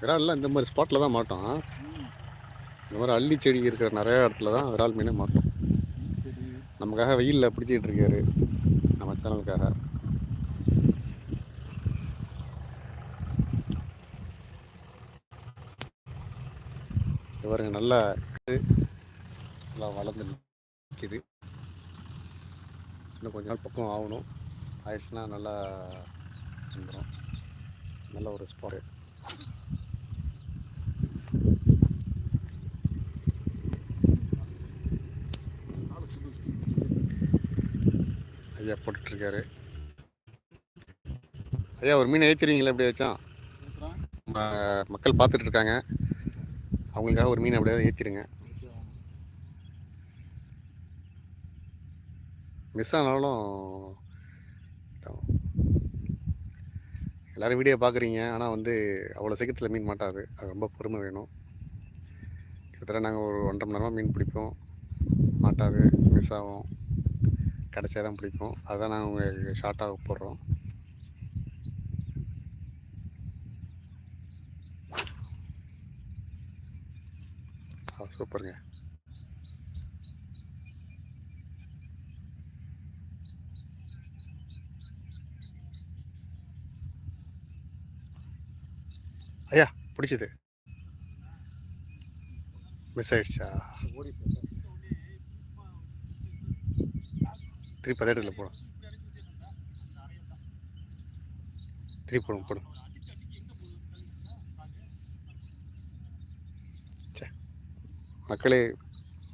விரால்லாம் இந்த மாதிரி ஸ்பாட்டில் தான் மாட்டோம். இந்த மாதிரி அள்ளி செடி இருக்கிற நிறைய இடத்துல தான் விரால் மீனே மாட்டோம். நமக்காக வெயிலில் பிடிச்சிக்கிட்டு இருக்காரு. நம்ம சேனலுக்காக. இவருங்க நல்லா நல்லா வளர்ந்து நிற்கிது இன்னும் கொஞ்ச நாள் பக்கம் ஆகணும். ஆயிடுச்சுன்னா நல்லா வந்துடும் நல்ல ஒரு ஸ்பாட்டு ஐயா போட்டுட்ருக்காரு. ஐயா ஒரு மீன் ஏற்றிடுவீங்களா எப்படியாச்சும் மக்கள் பார்த்துட்டு இருக்காங்க அவங்களுக்காக ஒரு மீன் அப்படியே ஏற்றிடுங்க மிஸ் ஆனாலும் எல்லோரும் வீடியோ பார்க்குறீங்க. ஆனால் வந்து அவ்வளோ சீக்கிரத்தில் மீன் மாட்டாது. அது ரொம்ப பொறுமை வேணும். கிட்டத்தட்ட நாங்கள் ஒரு ஒன்றரை மணி நேரமாக மீன் பிடிப்போம். மாட்டாது மிஸ் ஆகும். கடைசியாக தான் பிடிக்கும். அதுதான் நாங்கள் உங்களுக்கு ஷார்ட்டாக போடுறோம். சூப்பருங்க. ஐயா பிடிச்சது. மிஸ் ஆயிடுச்சா? திருப்பி அதே இடத்துல போடும் திருப்பி போடும் போடும் ச்சே. மக்களே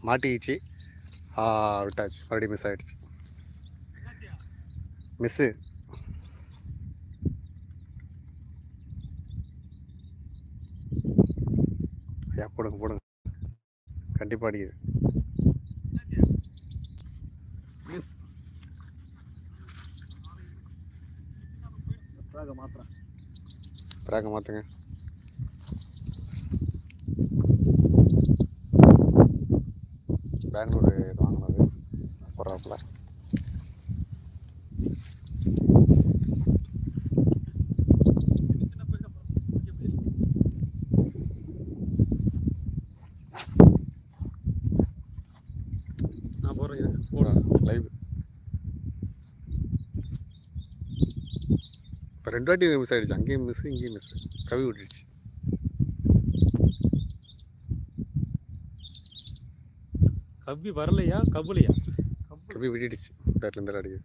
மாட்டிக்கிச்சு. ஆ விட்டாச்சு. மறுபடியும் மிஸ் ஆகிடுச்சு மிஸ்ஸு ஐயா போடுங்க போடுங்க. கண்டிப்பாக அடிக்குது. ட்ராக்கை மாற்றுங்க பெங்களூர் வாங்கினது போடுறாப்புல. ரெண்டு வாட்டி மிஸ் ஆயிடுச்சு. அங்கேயும் மிஸ் இங்கேயும் மிஸ் கவி விட்டுடுச்சு கவ்வி வரலையா? கவுலையா? கவி விட்டுடுச்சு. இடத்துல இந்த அடிக்குது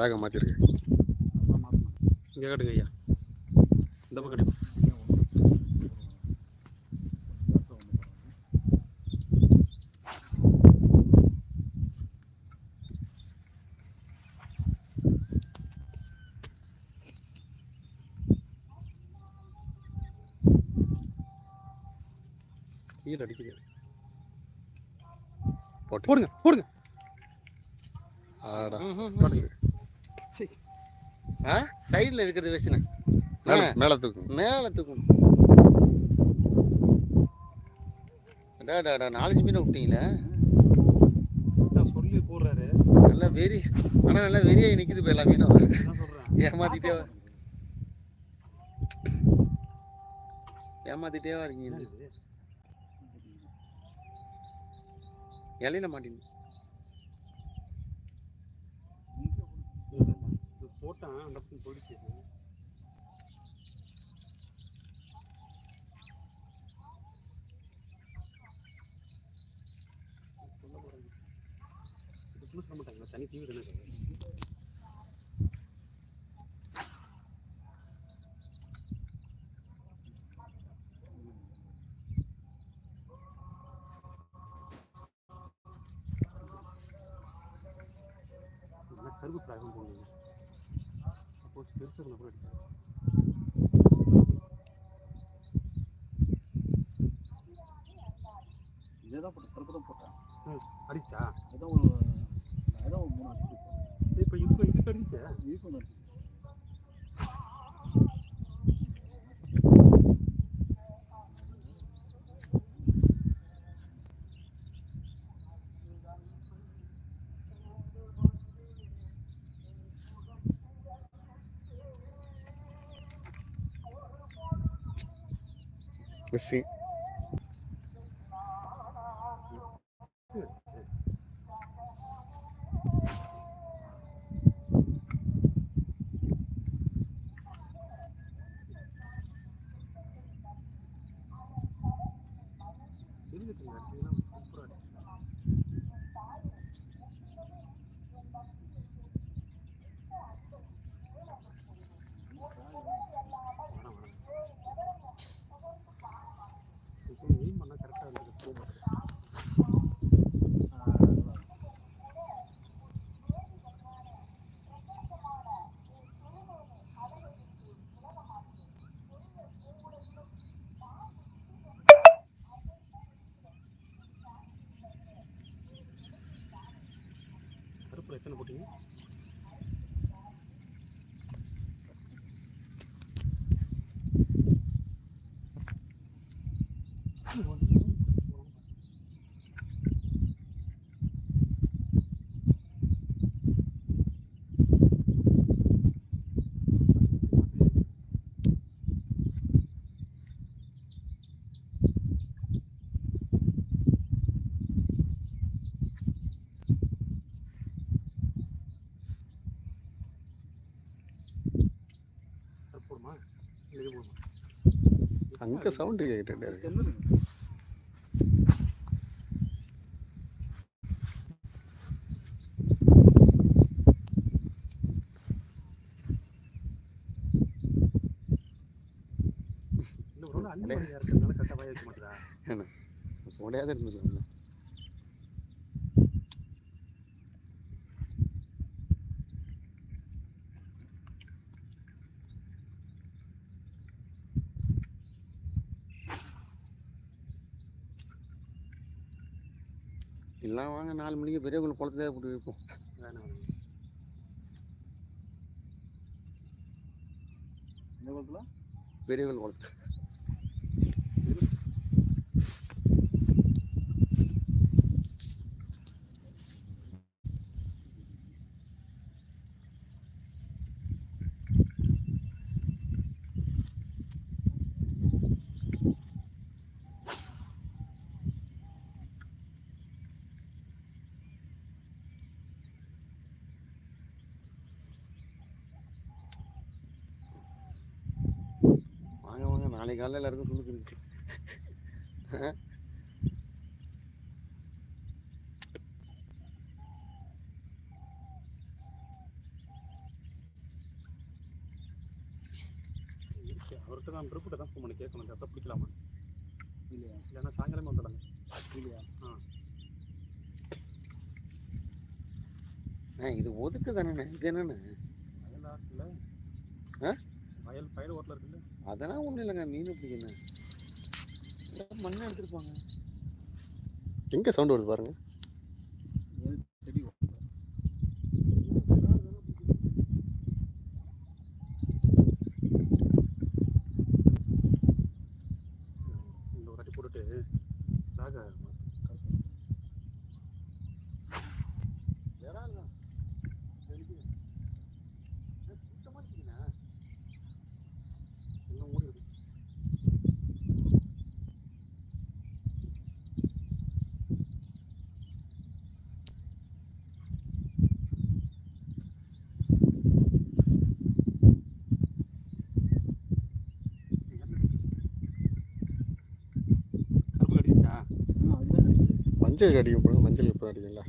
ராக மாற்றிருக்கு இங்கே காட்டுங்க ஐயா. இந்த பக்கம் காட்டுங்க. அடிக்குது. போட்டு போடுங்க போடுங்க. ஆடா. ஆ? சைடில் இருக்கிறது வச்சுனேன். மேலே தூக்குங்க மேலே அடா நாலஞ்சு மீனை விட்டீங்களே? நான் சொல்லி போடுறாரு. நல்லா வெறி ஆனால் நல்லா வெறியாகி நிற்குது இப்போ எல்லா மீனும். ஏமாத்திட்டே வா- ஏமாத்திட்டே இருக்கீங்க இலையில மாட்டீங்க போட்டான் அந்த போயிடுச்சு சொல்ல போறேன் இதுக்குள்ள சொல்ல மாட்டாங்க தனி தீவு தானே இது? பிராகம் போடுங்க சப்போஸ் பெருசாக கூட அடிக்காது இதேதான் போட்டேன் கருப்பு தான் போட்டேன். அடிச்சா? ஏதோ ஒரு ஏதோ ஒரு மூணு அடிச்சு இப்போ இப்போ இதுக்கு அடிச்சா? இதுக்கு ஒன்று அடிச்சு மிஸ்ஸிங் தெரிஞ்சுட்டுங்க அடிச்சதுன்னா சூப்பராக அடிச்சு வேணாம் வேணாம் இப்போ எய்ம் பண்ணால் கரெக்டாக இருந்தது போக மாட்டேன் கருப்பில் எத்தனை போட்டீங்க கருப்பு போடுமா இல்லை இது போடுமா அங்கே சவுண்டு கேட்டுட்டே இருக்கு மாட்டேதா உடையாத இருந்துருக்காங்க எல்லாம் வாங்க நாலு மணிக்கு பெரியவங்க குளத்துல போட்டு வேணாம் வேணாம். இந்த குளத்துல. நாளைக்கு காலையில் எல்லாருக்கும் சொல்லுக்கு இருக்கு அவர்கிட்ட தான் ட்ரிப்பிட்ட தான் ஃபோன் பண்ணி கேட்கணும். கரெக்டாக பிடிக்கலாமா? இல்லையா? இல்லைன்னா சாயங்காலமே வந்துடலாங்க இல்லையா? ஆ. இது ஒதுக்கு தானே இது என்னண்ணே வயல் ஆட்டில்? வயல் பயிர் ஓட்டில் இருக்குல்ல அதெல்லாம் ஒன்றும் இல்லைங்க. மீன் பிடிக்கணும் மண்ணை எடுத்துருப்பாங்க எங்கே சவுண்டு வருது பாருங்கள் செடி இந்த ஒரு அடி போட்டுட்டு லாக எல்லாம் மூடி இருக்கு கருப்பு கடிச்சா ஆ அதுதான் மஞ்சள் அடிக்கும் போது மஞ்சள் இப்போ அடிக்குங்களா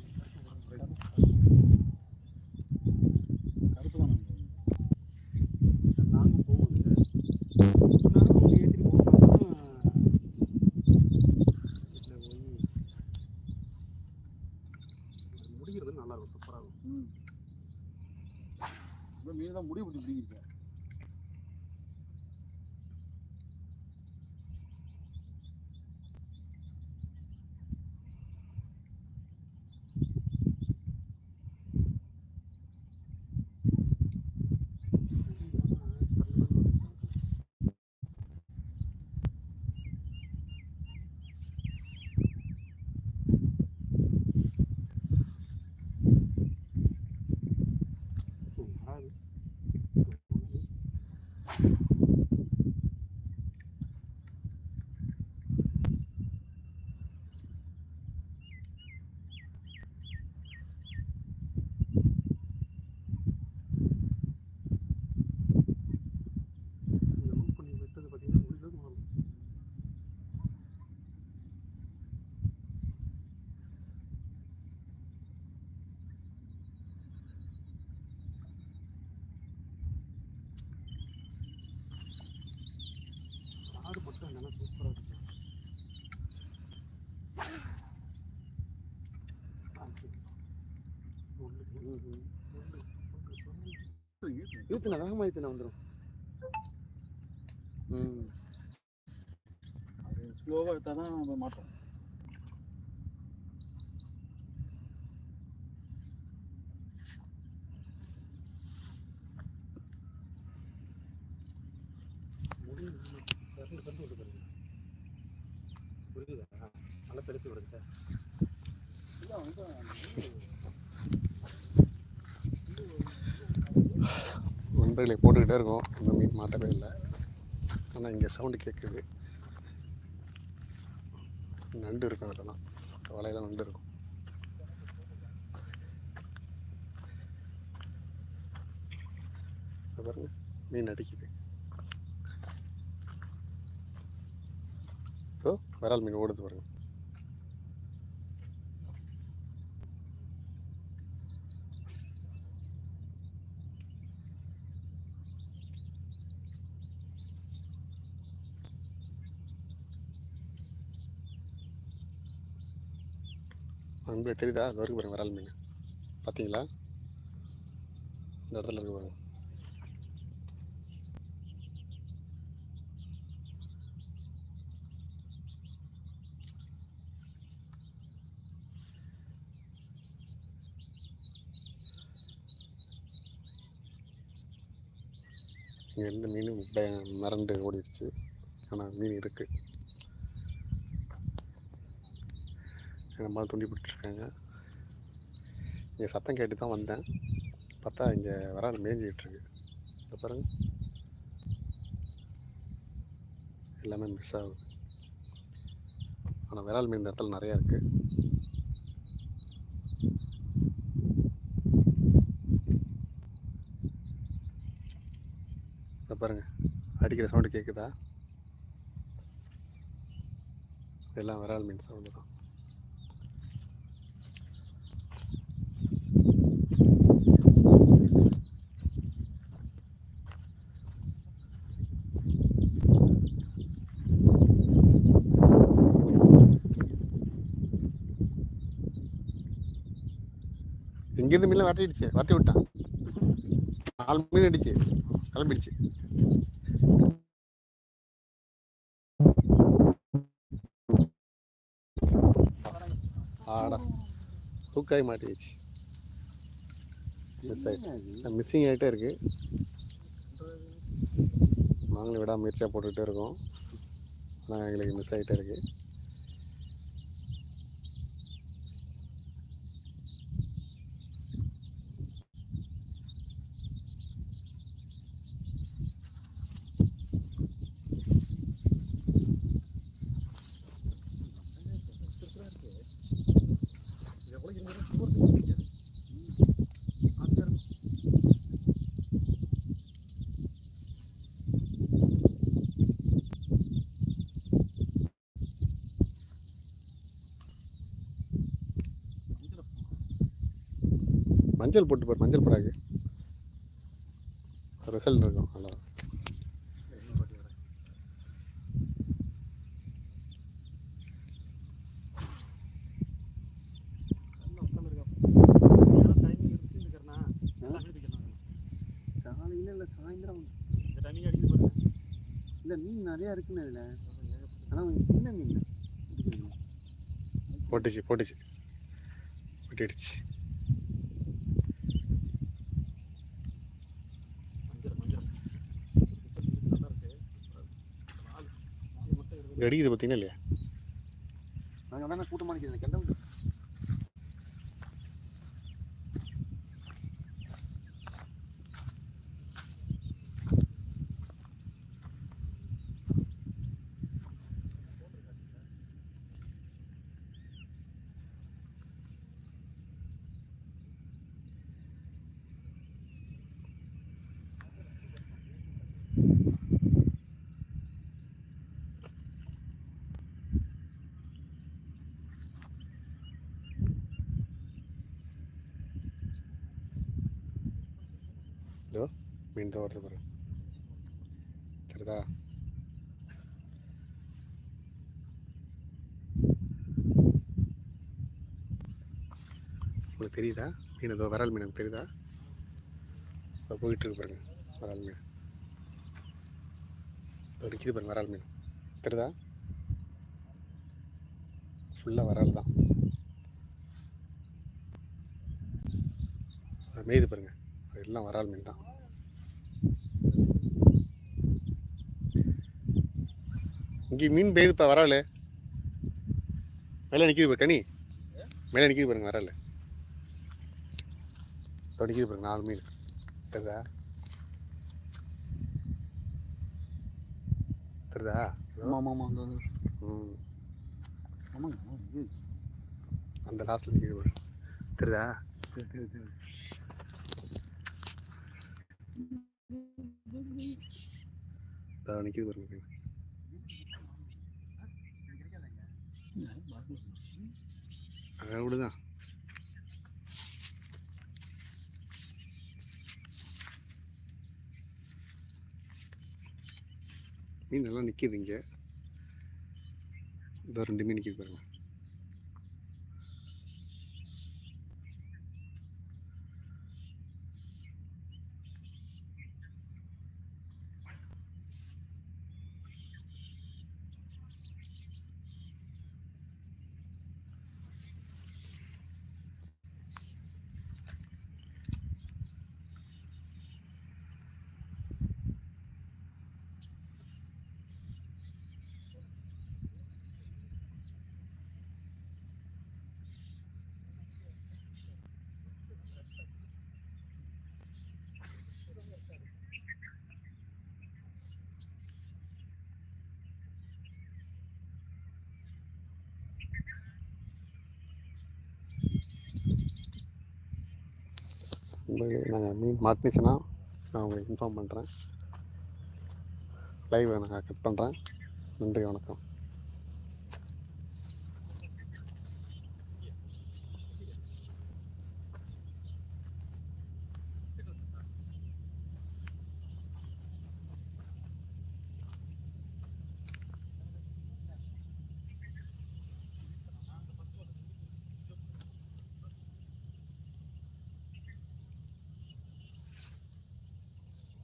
இழுத்துனா வேகமாக இழுத்துனா வந்துடும் ம். ஸ்லோவாக எடுத்தால் தான் மாட்டோம் கரண்ட் கரண்ட் விட்டு பாருங்க புரியுதா நல்லா தெளித்து விடுங்க சார் நண்பர்களை போட்டுக்கிட்டே இருக்கோம். இந்த மீன் மாட்டவே இல்லை. ஆனால் இங்கே சவுண்டு கேட்குது நண்டு இருக்கும் அதிலலாம். வலையெல்லாம் நண்டு இருக்கும். பாருங்க. மீன் அடிக்குது. ஓ வரால் மீன் ஓடுது பாருங்கள் உங்களுக்கு தெரியுதா? அது வரைக்கும் பாருங்க வரால் மீன். பார்த்தீங்களா இந்த இடத்துல இருக்கு பாருங்க. இங்கே இருந்த மீன் பய- ஓடிடுச்சு. ஆனால் மீன் இருக்குது நம்மளால் துண்டி போட்டுருக்காங்க இங்கே சத்தம் கேட்டு தான் வந்தேன். பார்த்தா இங்கே விரால் மேய்ஞ்சிக்கிட்டுருக்கு இந்த பாருங்க. எல்லாமே மிஸ் ஆகுது. ஆனால் விரால் மீன் இந்த இடத்துல நிறையா இருக்குது இந்த பாருங்க. அடிக்கிற சவுண்டு கேட்குதா இதெல்லாம் விரால் மீன் சவுண்டு தான். இங்கேருந்து மீன்லாம் வரட்டிடுச்சு வரட்டி விட்டான் நாலு மீன் அடிச்சு கிளம்பிடுச்சு. ஆடா தூக்காய் மாட்டிடுச்சு மிஸ் ஆகிட்டு மிஸ்ஸிங் ஆகிட்டே இருக்கு. நாங்களும் விடாம முயற்சியாக போட்டுக்கிட்டே இருக்கோம். ஆனால் எங்களுக்கு மிஸ் ஆகிட்டே இருக்குது மஞ்சள் போட்டு பாரு மஞ்சள் புறாக்கு ரிசல்ட் இருக்கும் நல்லா. இல்லை மீன் நிறையா இருக்குன்னு அதில் ஆனால் சின்ன மீன் போட்டுச்சு போட்டுச்சு. போட்டிடுச்சு மஞ்சள் மஞ்சள் நல்லா இருக்கு நாலு நாலு மட்டும் இருக்குது இங்க அடிக்குது பார்த்தீங்கன்னா இல்லையா? நாங்கள் தானே கூட்டமாக நிற்கிறது கெண்ட இதோ மீன் தான் வருது பாருங்க தெரியுதா உங்களுக்கு தெரியுதா? மீன் ஏதோ விரல் மீன் எனக்கு தெரியுதா? அதை போயிட்டு இருக்கு பாருங்க விரல் மீன். அதோ நிற்கிது பாருங்க விரல் மீன். தெரியுதா ஃபுல்லாக விரல் தான். அது மேய்து பாருங்க. எல்லாம் விரால் மீன் தான் இங்கே மீன் பெய்யுதுப்பா வரால். மேலே நிற்கிது பாரு கனி. மேலே நிற்கிது பாருங்க வரால். இதோ நிற்கிது பாருங்க நாலு மீன். தெரியுதா? தெரியுதா? ஆமாம் ஆமாம் ம். ஆமாங்க அந்த லாஸ்ட்டில் நிற்கிது பாரு. தெரியுதா? சரி சரி சரி இதோ நிற்கிது பாருங்க மீன் அதை விடுதான் மீன் நல்லா நிற்கிது இங்கே இதோ ரெண்டு மீன் நிற்கிது பாருங்கள் உங்களுக்கு நாங்கள் மீன் மாற்றிச்சுன்னா நான் உங்களுக்கு இன்ஃபார்ம் பண்ணுறேன் லைவ் நான் கட் பண்ணுறேன் நன்றி வணக்கம்.